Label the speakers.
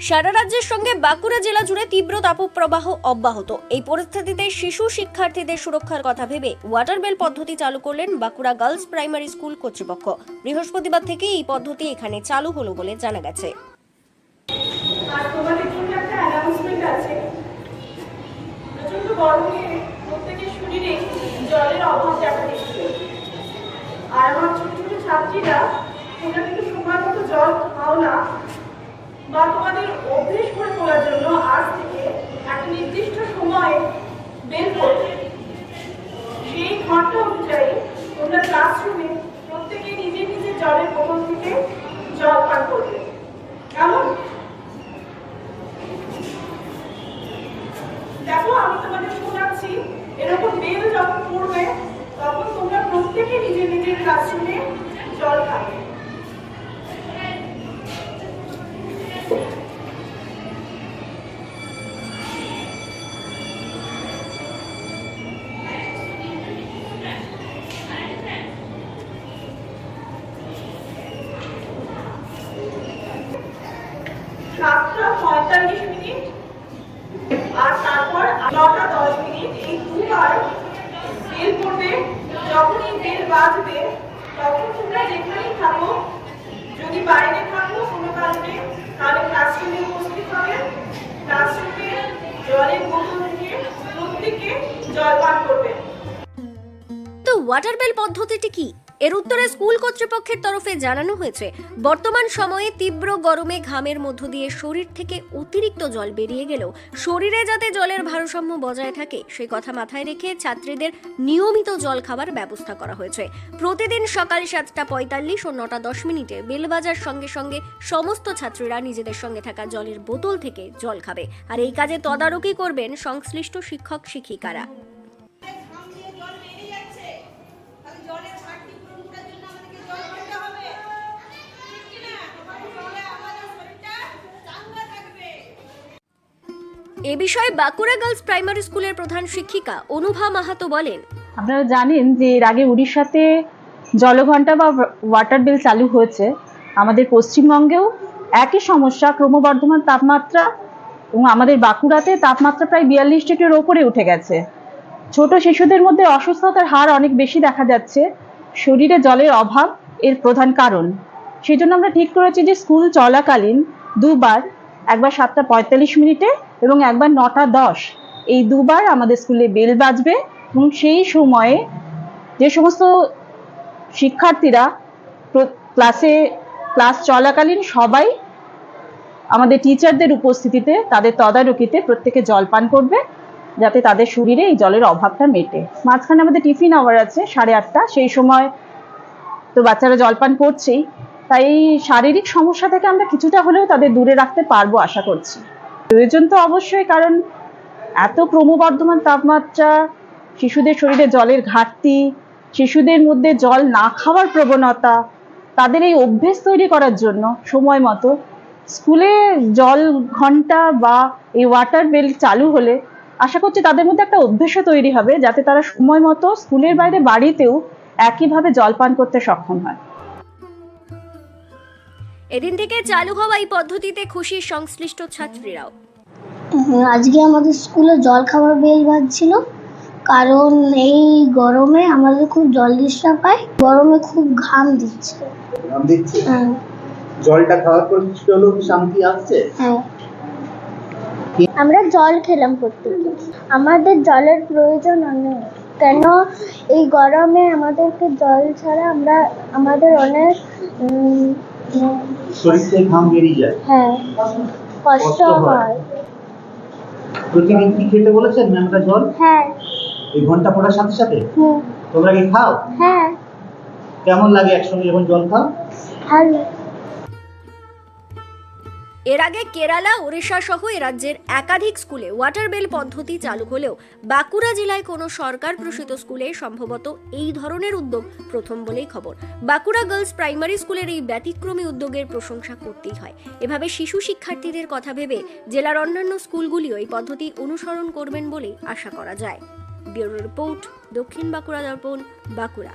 Speaker 1: সারা রাজ্যের সঙ্গে বাঁকুড়া জেলা জুড়ে তীব্র তাপপ্রবাহ অব্যাহত। এই পরিস্থিতিতে শিশু শিক্ষার্থীদের সুরক্ষার কথা ভেবে ওয়াটার বেল পদ্ধতি চালু করলেন বাঁকুড়া গার্লস প্রাইমারি স্কুল কর্তৃপক্ষ। বৃহস্পতিবার থেকে এই পদ্ধতি এখানে চালু হলো বলে জানা গেছে।
Speaker 2: আর আমার ছোট ছোট ছাত্রীরা কিন্তু সময় মতো জল বা তোমাদের অভ্যেস করে তোলার জন্য আজ থেকে একটা নির্দিষ্ট সময় বের করবে। সেই ঘণ্টা অনুযায়ী তোমরা ক্লাসরুমে প্রত্যেকে নিজে নিজে জলের বোতল থেকে জল পান করবে। কেমন? দেখো, আমি তোমাদের শোনাচ্ছি, এরকম বেল যখন পড়বে, তখন তোমরা প্রত্যেকে নিজের নিজের ক্লাসরুমে জল খাবে। সাতটা পঁয়তাল্লিশ মিনিট আর তারপর নটা দশ মিনিট এই দুবার বেল পড়বে যখন এই বেল বাজবে, তখন তোমরা যেখানেই থাকো, যদি বাইরে থাকো কোনো কারণে, তাহলে ক্লাসরুমে উপস্থিত হবে। ক্লাসরুমে জলের বোতল থেকে প্রত্যেকে জল পান করবে।
Speaker 1: তো ওয়াটার বেল পদ্ধতিটি কি? এর উত্তরে স্কুল কর্তৃপক্ষের তরফে জানানো হয়েছে, বর্তমান সময়ে তীব্র গরমে ঘামের মধ্য দিয়ে শরীর থেকে অতিরিক্ত জল বেরিয়ে গেলেও শরীরে যাতে জলের ভারসাম্য বজায় থাকে সেই কথা মাথায় রেখে ছাত্রীদের নিয়মিত জল খাবার ব্যবস্থা করা হয়েছে। প্রতিদিন সকাল সাতটা পঁয়তাল্লিশ ও নটা দশ মিনিটে বেলবাজার সঙ্গে সঙ্গে সমস্ত ছাত্রীরা নিজেদের সঙ্গে থাকা জলের বোতল থেকে জল খাবে। আর এই কাজে তদারকি করবেন সংশ্লিষ্ট শিক্ষক শিক্ষিকারা
Speaker 3: ঘাম দিয়ে জল বেরিয়ে যাচ্ছে তাহলে জলের ঘাটতি পূরণ করার জন্য আমাদেরকে জল খেতে হবে ঠিক কি না তখন জলে আমাদের শরীরটা চাঙ্গা থাকবে
Speaker 1: এ বিষয়ে বাঁকুড়া গার্লস প্রাইমারি স্কুলের প্রধান শিক্ষিকা অনুভা মাহাতো বলেন।
Speaker 4: আপনারা জানেন যে এর আগে উড়িষ্যাতে জলঘণ্টা বা ওয়াটার বিল চালু হয়েছে। আমাদের পশ্চিমবঙ্গেও একই সমস্যা, ক্রমবর্ধমান তাপমাত্রা এবং আমাদের বাঁকুড়াতে তাপমাত্রা প্রায় বিয়াল্লিশ ডিগ্রির ওপরে উঠে গেছে। ছোট শিশুদের মধ্যে অসুস্থতার হার অনেক বেশি দেখা যাচ্ছে। শরীরে জলের অভাব এর প্রধান কারণ। সেই জন্য আমরা ঠিক করেছি যে স্কুল চলাকালীন দুবার, একবার সাতটা পঁয়তাল্লিশ মিনিটে এবং একবার নটা দশ, এই দুবার আমাদের স্কুলে বেল বাজবে এবং সেই সময়ে যে সমস্ত শিক্ষার্থীরা ক্লাসে ক্লাস চলাকালীন সবাই আমাদের টিচারদের উপস্থিতিতে তাদের তদারকিতে প্রত্যেকে জল পান করবে যাতে তাদের শরীরে এই জলের অভাবটা মেটে। মাঝখানে আমাদের টিফিন আওয়ার আছে সাড়ে আটটা, সেই সময় তো বাচ্চারা জলপান করছেই। তাই শারীরিক সমস্যা থেকে আমরা কিছুটা হলেও তাদের দূরে রাখতে পারব আশা করছি। প্রয়োজন তো অবশ্যই, কারণ এত ক্রমবর্ধমান তাপমাত্রা, শিশুদের শরীরে জলের ঘাটতি, শিশুদের মধ্যে জল না খাওয়ার প্রবণতা, তাদের এই অভ্যেস তৈরি করার জন্য সময় মতো স্কুলে জল ঘণ্টা বা এই ওয়াটার বেল চালু হলে আশা করছি তাদের মধ্যে একটা অভ্যেসও তৈরি হবে, যাতে তারা সময় মতো স্কুলের বাইরে বাড়িতেও একইভাবে জল পান করতে সক্ষম হয়।
Speaker 1: এদিন থেকে চালু হওয়া এই পদ্ধতিতে খুশি সংশ্লিষ্ট ছাত্রীরাও।
Speaker 5: আজকে আমাদের স্কুলে জল খাবার বেল বাজছিল কারণ এই গরমে আমাদের খুব জল ডিস্টার্ব হয় গরমে খুব ঘাম দিচ্ছে।
Speaker 6: নাম দিচ্ছে?
Speaker 5: হ্যাঁ।
Speaker 6: জলটা খাওয়ার পর কিছুটা হলেও কি শান্তি আসছে?
Speaker 5: হ্যাঁ। আমরা জল খেলাম প্রত্যেকে। আমাদের জলের প্রয়োজন অনেক কেন এই গরমে আমাদেরকে জল ছাড়া আমরা আমাদের অনেক
Speaker 6: শরীর থেকে ঘাম বেরিয়ে যায়।
Speaker 5: হ্যাঁ কষ্ট
Speaker 6: হয়। প্রতিদিন কি খেতে বলেছেন ম্যামটা জল?
Speaker 5: হ্যাঁ।
Speaker 6: এই ঘণ্টা পড়ার সাথে সাথে? তোমরা কি খাও?
Speaker 5: হ্যাঁ।
Speaker 6: কেমন লাগে একসঙ্গে যখন জল খাও?
Speaker 5: ভালো।
Speaker 1: এর আগে কেরালা, ওড়িশা সহ এ রাজ্যের একাধিক স্কুলে ওয়াটার বেল পদ্ধতি চালু হলেও বাঁকুড়া জেলায় কোনো সরকার প্রসূত স্কুলে সম্ভবত এই ধরনের উদ্যোগ প্রথম বলেই খবর। বাঁকুড়া গার্লস প্রাইমারি স্কুলের এই ব্যতিক্রমী উদ্যোগের প্রশংসা করতেই হয়। এভাবে শিশু শিক্ষার্থীদের কথা ভেবে জেলার অন্যান্য স্কুলগুলিও এই পদ্ধতি অনুসরণ করবেন বলেই আশা করা যায়। ব্যুরো রিপোর্ট, দক্ষিণ বাঁকুড়া দর্পণ, বাঁকুড়া।